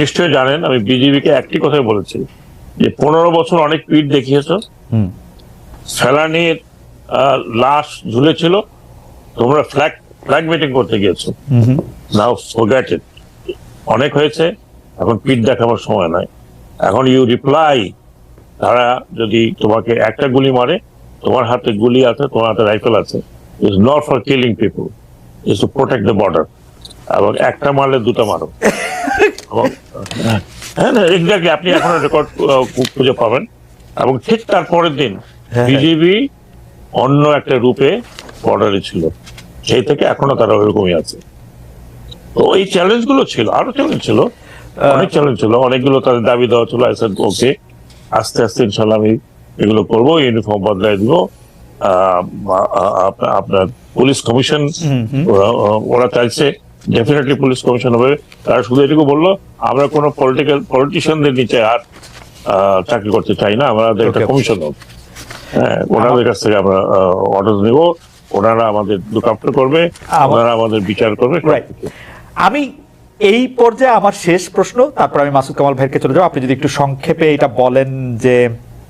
নিশ্চয়ই জানেন আমি বিজেপিকে একটি কথাই বলেছি যে পনেরো বছর অনেক পিঠ দেখিয়েছ। ফেলানির লাশ ঝুলেছিল তোমরা ফ্ল্যাগ ফ্ল্যাগ মিটিং করতে গিয়েছো। Now forget it. অনেক হয়েছে এখন পিঠ দেখাবার সময় নাই। এখন ইউ রিপ্লাই তারা যদি তোমাকে একটা গুলি মারে তোমার হাতে গুলি আছে তোমার হাতে রাইফেল আছে। Is not for killing people is to protect the border এবং একটা মারলে দুটা মারো। হ্যাঁ। না এক্স্যাক্টলি আপনি এখন রেকর্ড খুঁজে পাবেন। এবং ঠিক তার পরের দিন হ্যাঁ। বিজেপি অন্য একটা রূপে বর্ডারে ছিল। সেই থেকে এখনও তারা ওইরকমই আছে। তো এই চ্যালেঞ্জগুলো ছিল আরও চ্যালেঞ্জ ছিল। অনেক চ্যালেঞ্জ ছিল। অনেকগুলো তাদের দাবি দেওয়া ছিল আই ওকে আস্তে আস্তে ইনশাল্লাহ আমি এগুলো করব ইউনিফর্ম বদলাই দিব। আপনার পুলিশ কমিশন ওরা চাইছে ডেফিনেটলি পুলিশ কমিশন হবে। তারা শুধু এটুকু বলল আমরা কোনো পলিটিক্যাল পলিটিশিয়ানদের নিচে আর চাকরি করতে চাই না। আমাদের একটা কমিশন হোক। হ্যাঁ ওনাদের কাছ থেকে আমরা অর্ডার নিব। ওনারা আমাদের লুক আফটার করবে আমার- ওনারা আমাদের বিচার করবে. আমি এই পর্যায়ে আমার শেষ প্রশ্ন। তারপর আমি মাসুদ কামাল ভাইকে চলে যাব। আপনি যদি একটু সংক্ষেপে এটা বলেন যে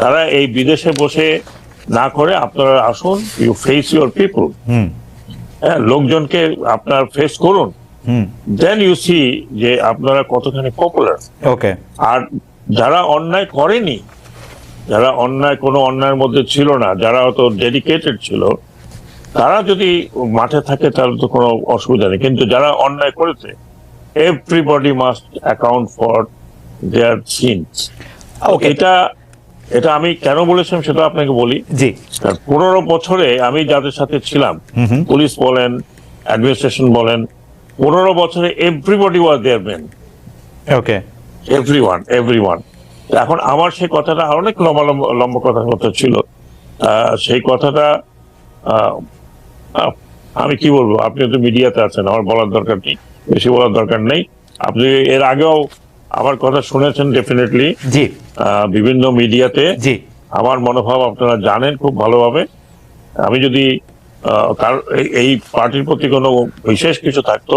তারা এই বিদেশে বসে না করে আপনারা আসুন you face your people hmm. হ্যাঁ লোকজনকে আপনার ফেস করুন। হুম। দেন ইউ সি যে আপনারা কতখানি পপুলার ওকে আর যারা অন্যায় করেনি যারা অন্যায় কোনো অন্যায়ের মধ্যে ছিল না যারা হয়তো ডেডিকেটেড ছিল তারা যদি মাঠে থাকে তাহলে তো কোনো অসুবিধা নেই। কিন্তু যারা অন্যায় করেছে everybody must account for their sins. এটা এটা আমি কেন বলেছিলাম সেটা আপনাকে বলি। জি। পনেরো বছরে আমি যাদের সাথে ছিলাম পুলিশ বলেন অ্যাডমিনিস্ট্রেশন বলেন পনেরো বছরে everybody was there men okay every one every one এখন আমার সেই কথাটা অনেক লম্বা লম্বা লম্বা কথা কথা ছিল। সেই কথাটা আমি কি বলব? আপনি তো মিডিয়াতে আছেন আমার বলার দরকার নেই। বেশি বলার দরকার নেই। আপনি এর আগেও আমার কথা শুনেছেন ডেফিনেটলি জি। বিভিন্ন মিডিয়াতে আমার মনোভাব আপনারা জানেন খুব ভালোভাবে। আমি যদি তার এই পার্টির প্রতি কোনো বিশেষ কিছু থাকতো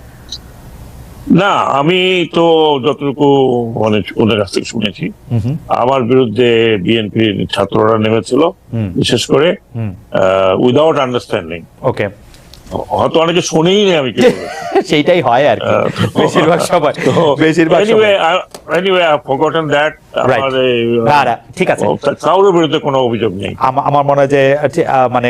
না আমি তো যতটুকু মানে ওদের কাছ থেকে শুনেছি। আমার বিরুদ্ধে বিএনপির ছাত্ররা নেমেছিল বিশেষ করে উইদাউট আন্ডারস্ট্যান্ডিং ওকে হয়তো অনেকে শুনেই নেই আমি সেইটাই হয় আর কি। বেশিরভাগ তো বেশিরভাগ anyway, সময় I- anyway, I've forgotten that. Right. আমার এই, না, না, ঠিক আছে। ও, কারোর বিরুদ্ধে কোনো অভিযোগ নেই। আমা- আমার মনে হয় যে মানে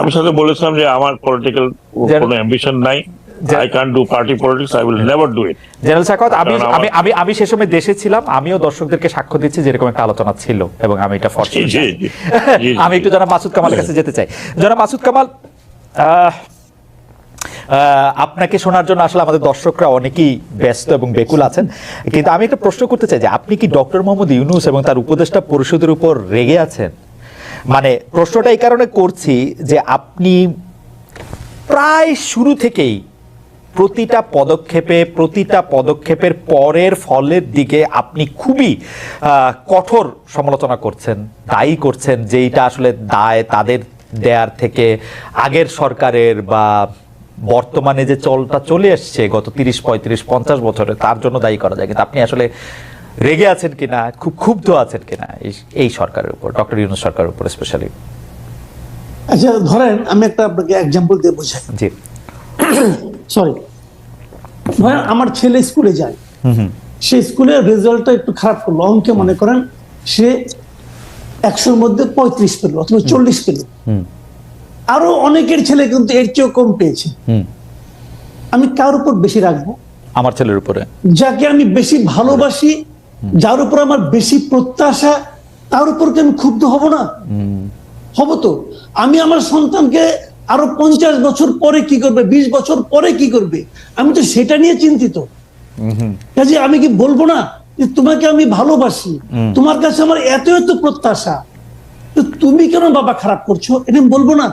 আমি সাথে বলেছিলাম যে আমার পলিটিক্যাল কোনো অ্যাম্বিশন নাই। I can do party politics I will never do it general সাকাত আমি আমি আমি আমি সে সময় দেশে ছিলাম আমিও দর্শকদেরকে সাক্ষ্য দিচ্ছি যেরকম একটা আলোচনা ছিল এবং আমি এটা আমি একটু জনাব মাসুদ কামালের কাছে যেতে চাই। জনাব মাসুদ কামাল আপনাকে শোনার জন্য আসলে আমাদের দর্শকরা অনেকেই ব্যস্ত এবং বেকুল আছেন। কিন্তু আমি একটা প্রশ্ন করতে চাই যে আপনি কি ডক্টর মোহাম্মদ ইউনুস এবং তার উপদেষ্টা পরিষদের উপর রেগে আছেন? মানে প্রশ্নটা এই কারণে করছি যে আপনি প্রায় শুরু থেকেই প্রতিটা পদক্ষেপে, প্রতিটা পদক্ষেপের পরের ফলের দিকে আপনি খুবই কঠোর সমালোচনা করছেন, দায়ী করছেন যে এটা আসলে দায় তাদের দেয়ার থেকে আগের সরকারের বা বর্তমানে যে চলটা চলে এসছে গত তিরিশ, পঁয়ত্রিশ, পঞ্চাশ বছরে, তার জন্য দায়ী করা যায়। কিন্তু আপনি আসলে রেগে আছেন কিনা খুব ক্ষুব্ধ আছেন কিনা এই- সরকারের উপর ডক্টর ইউনুস সরকারের উপর স্পেশালি আচ্ছা ধরেন আমি একটা আপনাকে এক্সাম্পল দিয়ে বোঝাই। জি। সরি ধরেন আমার ছেলে স্কুলে যায়। সে স্কুলের রেজাল্টটা একটু খারাপ করল। অঙ্কে মনে করেন সে একশোর মধ্যে পঁয়ত্রিশ পেল অথবা চল্লিশ পেল। আরও অনেকের ছেলে কিন্তু এর চেয়েও কম পেয়েছে। হুম। আমি কার উপর বেশি রাখব? আমার ছেলের উপরে। যাকে আমি বেশি ভালোবাসি যার উপর আমার বেশি প্রত্যাশা তার উপর কি আমি ক্ষুব্ধ হব না? হব তো। আমি আমার সন্তানকে আরও পঞ্চাশ বছর পরে কি করবে বিশ বছর পরে কি করবে? আমি তো সেটা নিয়ে চিন্তিত। কাজে আমি কি বলব না যে তোমাকে আমি ভালোবাসি? তোমার কাছে আমার এত এত প্রত্যাশা। তো তুমি কেন বাবা খারাপ করছ? এটা আমি বলব না।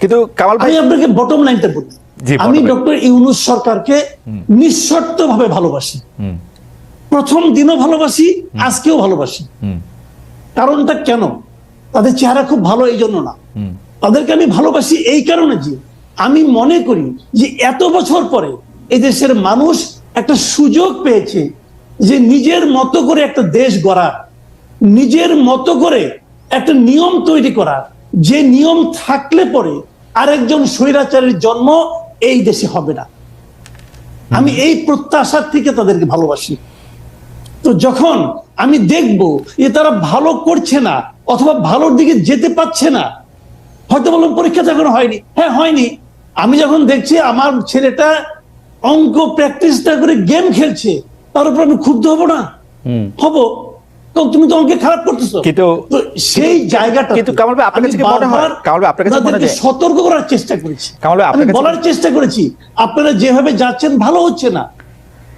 কিন্তু কামাল ভাই আমি আপনাকে বটম লাইনটা বলি। আমি ডক্টর ইউনুস সরকারকে নিঃশর্ত ভাবে ভালোবাসি। প্রথম দিনও ভালোবাসি আজকেও ভালোবাসি। কারণটা কেন? তাদের চেহারা খুব ভালো এই জন্য না। তাদেরকে আমি ভালোবাসি এই কারণে যে আমি মনে করি যে এত বছর পরে এই দেশের মানুষ একটা সুযোগ পেয়েছে যে নিজের মতো করে একটা দেশ গড়া নিজের মতো করে একটা নিয়ম তৈরি করা যে নিয়ম থাকলে পরে আরেকজন স্বৈরাচারের জন্ম এই দেশে হবে না। আমি এই প্রত্যাশার থেকে তাদেরকে ভালোবাসি। তো যখন আমি দেখব যে তারা ভালো করছে না অথবা ভালোর দিকে যেতে পারছে না হয়তো বললাম পরীক্ষা তো এখন হয়নি। হ্যাঁ হয়নি। আমি যখন দেখছি আমার ছেলেটা অঙ্ক প্র্যাকটিস না করে গেম খেলছে তার উপর আমি ক্ষুব্ধ হব না। হব? তুমি তো অঙ্কে খারাপ করতেছো। কিন্তু- সেই জায়গাটা কিন্তু কামাল ভাই, আপনার কাছে মনে হয়- কামাল ভাই, আপনার কাছে মনে হয় সতর্ক করার চেষ্টা করেছি। কামাল ভাই, আপনার কাছে- বলার চেষ্টা করেছি আপনারা যেভাবে যাচ্ছেন ভালো হচ্ছে না।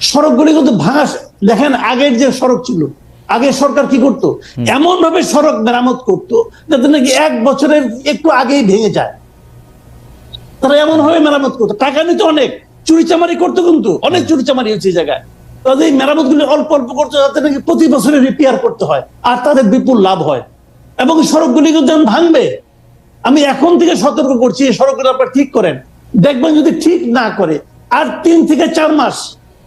সড়কগুলি কিন্তু ভাঙা দেখেন আগের যে সড়ক ছিল আগে সরকার কি করতো? এমন ভাবে সড়ক মেরামত করতো যাতে নাকি এক বছরের একটু আগেই ভেঙে যায়। তারা এমন ভাবে মেরামত করতো। টাকা নিত অনেক চুরি চামারি করতো কিন্তু অনেক চুরি চামারি হচ্ছে এই জায়গায়। তাদের এই মেরামত গুলি অল্প অল্প করতো যাতে নাকি প্রতি বছরে রিপেয়ার করতে হয় আর তাদের বিপুল লাভ হয়। এবং সড়কগুলি কিন্তু ভাঙবে। আমি এখন থেকে সতর্ক করছি এই সড়কগুলো আপনার ঠিক করেন। দেখবেন যদি ঠিক না করে আর তিন থেকে চার মাস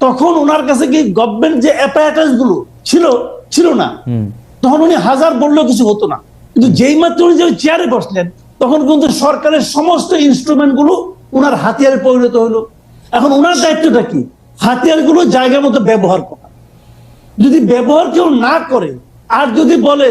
তখন ওনার কাছে কি গভর্নমেন্ট যে অ্যাপারেটাসগুলো ছিল ছিল না তখন উনি হাজার বললেও কিছু হতো না। কিন্তু যেই মাত্র উনি যে চেয়ারে বসলেন তখন কিন্তু সরকারের সমস্ত ইনস্ট্রুমেন্টগুলো ওনার হাতিয়ারে পরিণত হলো। এখন ওনার দায়িত্বটা কি? হাতিয়ারগুলো জায়গা মতো ব্যবহার করা। যদি ব্যবহার কেউ না করে আর যদি বলে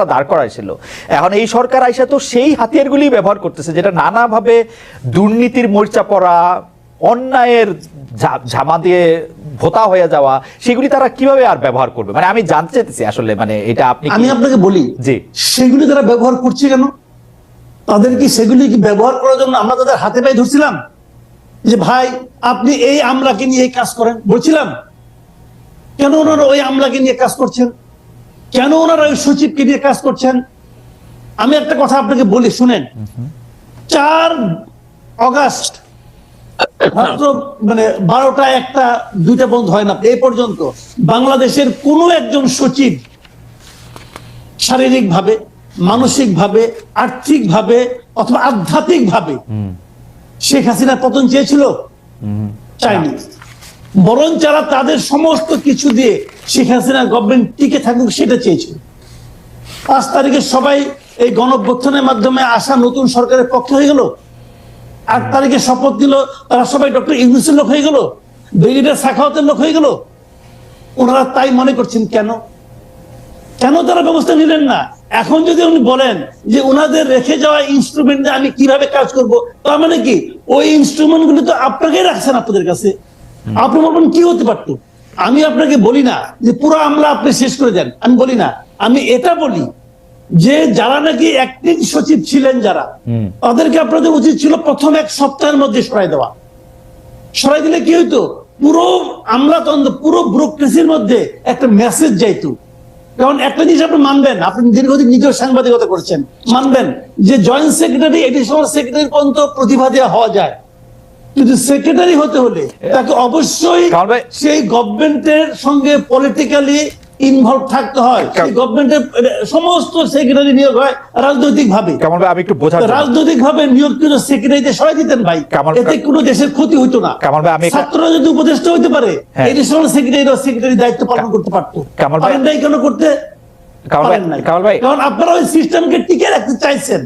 দাঁড় করাইছিল। এখন এই সরকার আইসা তো সেই হাতিয়ারগুলি ব্যবহার করতেছে যেটা নানাভাবে দুর্নীতির মোর্চা পড়া অন্যায়ের ঝামা দিয়ে ভোতা হয়ে যাওয়া সেগুলি তারা কীভাবে আর ব্যবহার করবে? মানে আমি জানতে চাইতেছি আসলে মানে এটা আপনি আমি আপনাকে বলি জি। সেগুলি তারা ব্যবহার করছে কেন? তাদের কি সেগুলি কি ব্যবহার করার জন্য আমরা তাদের হাতে পায়ে ধরছিলাম? যে ভাই আপনি এই আমলাকে নিয়ে এই কাজ করেন বলছিলাম। কেন ওনারা ওই আমলাকে নিয়ে কাজ করছেন? কেন ওনারা ওই সচিবকে নিয়ে কাজ করছেন? আমি একটা কথা আপনাকে বলি শুনেন। চার অগাস্ট মাত্র মানে বারোটা একটা দুইটা বন্ধ হয় না এই পর্যন্ত বাংলাদেশের কোনো একজন সচিব শারীরিক ভাবে মানসিক ভাবে আর্থিক ভাবে অথবা আধ্যাত্মিক ভাবে শেখ হাসিনা পতন চেয়েছিল? চায়নি। বরং যারা তাদের সমস্ত কিছু দিয়ে শেখ হাসিনা গভর্নমেন্ট টিকে থাকুক সেটা চেয়েছিল। পাঁচ তারিখে সবাই এই গণঅভ্যুত্থানের মাধ্যমে আসা নতুন সরকারের পক্ষে হয়ে গেল। আট তারিখে শপথ দিল তারা সবাই ডক্টর ইউনুসের লোক হয়ে গেল, ব্রিগেডিয়ার সাখাওয়াতের লোক হয়ে গেল। ওনারা তাই মনে করছেন কেন? কেন তারা ব্যবস্থা নিলেন না? এখন যদি উনি বলেন যে ওনাদের রেখে যাওয়া ইনস্ট্রুমেন্ট আমি কীভাবে কাজ করব, তার মানে কি? ওই ইনস্ট্রুমেন্টগুলো তো আপনাকেই রাখছেন আপনাদের কাছে। আপনি বলবেন কি হতে পারতো? আমি আপনাকে বলি না যে পুরো আমলা আপনি শেষ করে দেন। আমি বলি না। আমি এটা বলি যে যারা নাকি অ্যাক্টিং সচিব ছিলেন যারা তাদেরকে আপনাদের উচিত ছিল প্রথম এক সপ্তাহের মধ্যে সরাই দেওয়া। সরাই দিলে কি হইতো? পুরো আমলাতন্ত্র পুরো ব্রোক্রেসির মধ্যে একটা মেসেজ যাইতো। কারণ একটা জিনিস আপনি মানবেন আপনি দীর্ঘদিন নিজের সাংবাদিকতা করছেন। মানবেন যে জয়েন্ট সেক্রেটারি এডিশনাল সেক্রেটারি পর্যন্ত প্রতিভা দেওয়া হওয়া যায়। কিন্তু সেক্রেটারি হতে হলে তাকে অবশ্যই সেই গভর্নমেন্টের সঙ্গে পলিটিক্যালি ইনভলভ থাকতে হয়। গভর্নমেন্টের সমস্ত সেক্রেটারি নিয়োগ হয় রাজনৈতিক ভাবে আমি একটু রাজনৈতিক সেক্রেটারিতে সরাই দিতেন ভাই। এতে কোনো দেশের ক্ষতি হইতো না। কামাল ভাই, আমি ছাত্ররা যদি উপদেষ্টা হইতে পারে হ্যাঁ। সেক্রেটারি সেক্রেটারি দায়িত্ব পালন করতে পারতো। কামাল ভাই- কেন করতে? কামাল ভাই কামাল ভাই কারণ আপনারা ওই সিস্টেমকে টিকে রাখতে চাইছেন।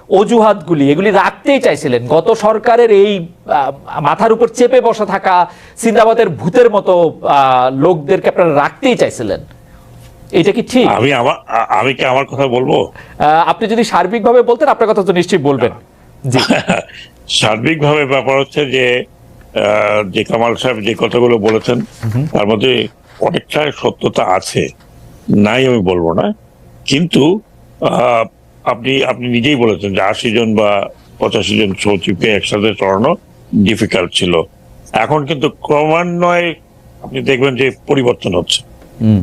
অজুহাতগুলি এগুলি রাখতেই চাইছিলেন। গত সরকারের এই মাথার উপর চেপে বসা থাকা সিন্দাবাদের ভূতের মতো লোকদেরকে আপনারা রাখতেই চাইছিলেন। এটা কি ঠিক? আমি আমার আমি কি আমার কথা বলব? আপনি যদি সার্বিকভাবে বলতেন আপনার কথা তো নিশ্চয়ই বলবেন। সার্বিকভাবে ব্যাপার হচ্ছে যে যে কামাল সাহেব যে কথাগুলো বলেছেন তার মধ্যে অনেকটা সত্যতা আছে। নাই আমি বলব না। কিন্তু আহ, আপনি আপনি নিজেই বলেছেন যে আশি জন বা পঁচাশি জন সচিবকে একসাথে চড়ানো ডিফিকাল্ট ছিল। এখন কিন্তু ক্রমান্বয়ে আপনি দেখবেন যে পরিবর্তন হচ্ছে।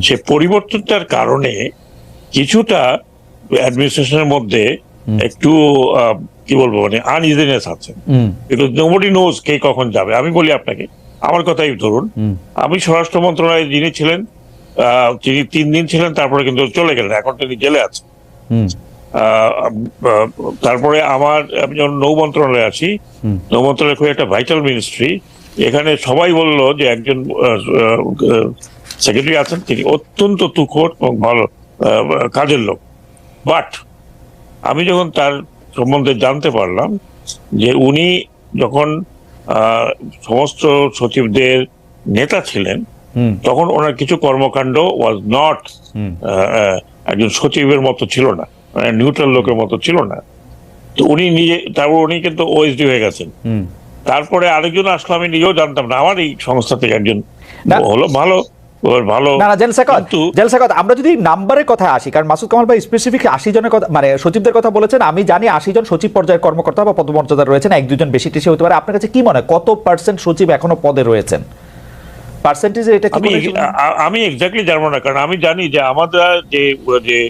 সে পরিবর্তনটার কারণে কিছুটা অ্যাডমিনিস্ট্রেশনের মধ্যে একটু আহ, কি বলব মানে আনইজিনেস আছে। বিকজ নোবডি নোজ কে কখন যাবে। আমি বলি আপনাকে আমার কথাই ধরুন। আমি স্বরাষ্ট্র মন্ত্রণালয়ে যিনি ছিলেন আহ, তিনি তিন দিন ছিলেন তারপরে কিন্তু চলে গেলেন। এখন তিনি জেলে আছেন। তারপরে আমার আমি যখন নৌ মন্ত্রণালয়ে আছি নৌ মন্ত্রণালয় খুব একটা ভাইটাল মিনিস্ট্রি এখানে সবাই বলল যে একজন সেক্রেটারি আছেন তিনি অত্যন্ত তুখোর এবং ভালো কাজের লোক। বাট আমি যখন তার সম্বন্ধে জানতে পারলাম যে উনি যখন সমস্ত সচিবদের নেতা ছিলেন তখন ওনার কিছু কর্মকাণ্ড ওয়াজ নট। একজন সচিবের মতো ছিল না। নিউট্রাল লোকের মতো ছিল না। তো উনি নিজে তারপর উনি কিন্তু ওএসডি হয়ে গেছেন। তারপরে আরেকজন আসলো আমি নিজেও জানতাম না। আমার এই সংস্থা থেকে একজন হলো ভালো ভালো। না না জেলসাকত কিন্তু জেলসাকত আমরা যদি নাম্বারের কথা আসি কারণ মাসুদ কামাল ভাই স্পেসিফিক আশি জনের কথা মানে সচিবদের কথা বলেছেন আমি জানি আশি জন সচিব পর্যায়ের কর্মকর্তা বা পদমর্যাদা রয়েছেন এক দুজন বেশি টেশি হতে পারে। আপনার কাছে কি মনে হয় কত পার্সেন্ট সচিব এখনও পদে রয়েছেন? পার্সেন্টেজে এটা আমি মনে? আ- আ- আমি এক্স্যাক্টলি জানব না কারণ আমি জানি যে আমাদের যে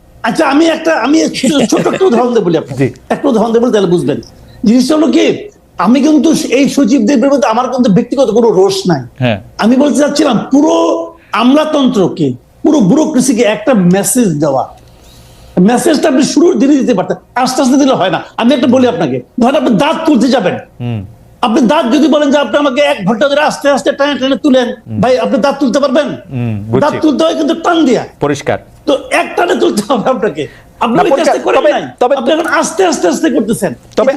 আচ্ছা আমি একটা আমি ছোট- একটা উদাহরণ দেবো বলি আপনাকে। একটা উদাহরণ দেবো তাহলে বুঝবেন। জিনিসটা হলো কি আমি কিন্তু এই সচিবদের বিরুদ্ধে আমার কিন্তু ব্যক্তিগত কোনো রোষ নাই। হ্যাঁ। আমি বলতে চাচ্ছিলাম পুরো আমলাতন্ত্রকে পুরো ব্যুরোক্রেসিকে একটা মেসেজ দেওয়া। মেসেজটা আপনি শুরুর দিনে দিতে পারতেন আস্তে আস্তে দিলে হয় না। আমি একটা বলি আপনাকে ধরেন আপনি দাঁত তুলতে যাবেন। আপনি দাঁত যদি বলেন যে আপনি আমাকে এক ঘণ্টা ধরে আস্তে আস্তে টানে টানে তুলেন ভাই আপনি দাঁত তুলতে পারবেন? দাঁত তুলতে হয় কিন্তু টান দিয়া। পরিষ্কার। তো এক টানে তুলতে হবে আপনাকে। আপনি তবে- আস্তে আস্তে আস্তে করতেছেন। তবে